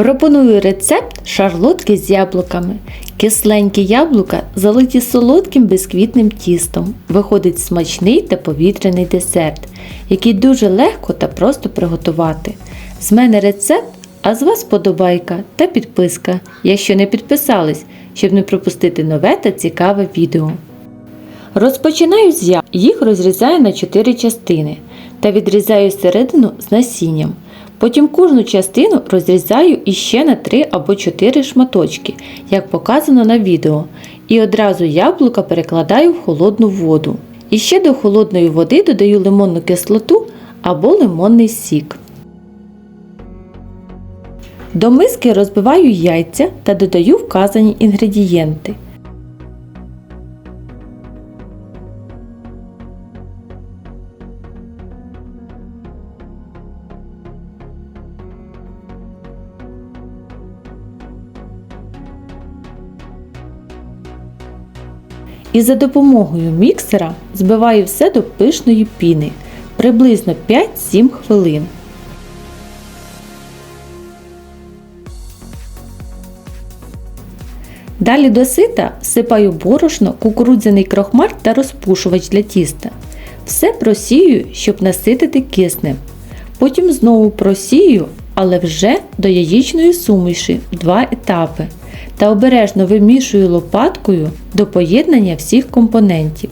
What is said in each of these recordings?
Пропоную рецепт шарлотки з яблуками. Кисленькі яблука залиті солодким бисквітним тістом. Виходить смачний та повітряний десерт, який дуже легко та просто приготувати. З мене рецепт, а з вас подобайка та підписка, якщо не підписались, щоб не пропустити нове та цікаве відео. Розпочинаю з ягод. Їх розрізаю на 4 частини та відрізаю середину з насінням. Потім кожну частину розрізаю іще на 3 або 4 шматочки, як показано на відео, і одразу яблука перекладаю в холодну воду. І ще до холодної води додаю лимонну кислоту або лимонний сік. До миски розбиваю яйця та додаю вказані інгредієнти. І за допомогою міксера збиваю все до пишної піни приблизно 5-7 хвилин. Далі до сита всипаю борошно, кукурудзяний крохмаль та розпушувач для тіста. Все просію, щоб наситити киснем. Потім знову просію, але вже до яєчної суміші в два етапи та обережно вимішую лопаткою до поєднання всіх компонентів.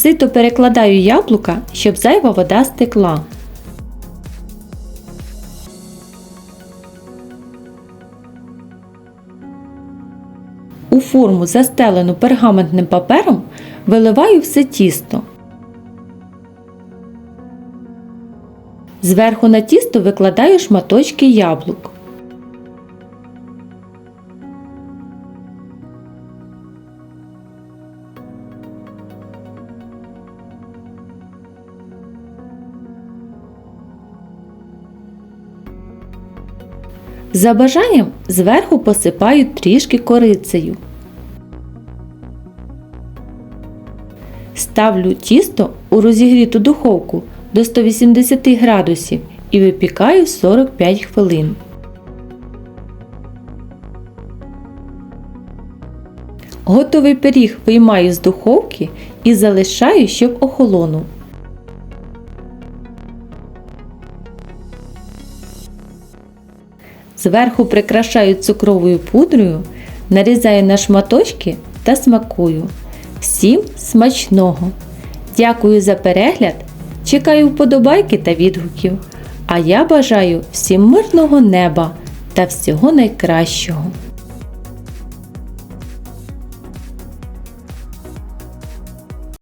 Сито перекладаю яблука, щоб зайва вода стекла. У форму, застелену пергаментним папером, виливаю все тісто. Зверху на тісто викладаю шматочки яблук. За бажанням зверху посипаю трішки корицею. Ставлю тісто у розігріту духовку до 180 градусів і випікаю 45 хвилин. Готовий пиріг виймаю з духовки і залишаю, щоб охолонув. Зверху прикрашаю цукровою пудрою, нарізаю на шматочки та смакую. Всім смачного! Дякую за перегляд! Чекаю вподобайки та відгуків. А я бажаю всім мирного неба та всього найкращого!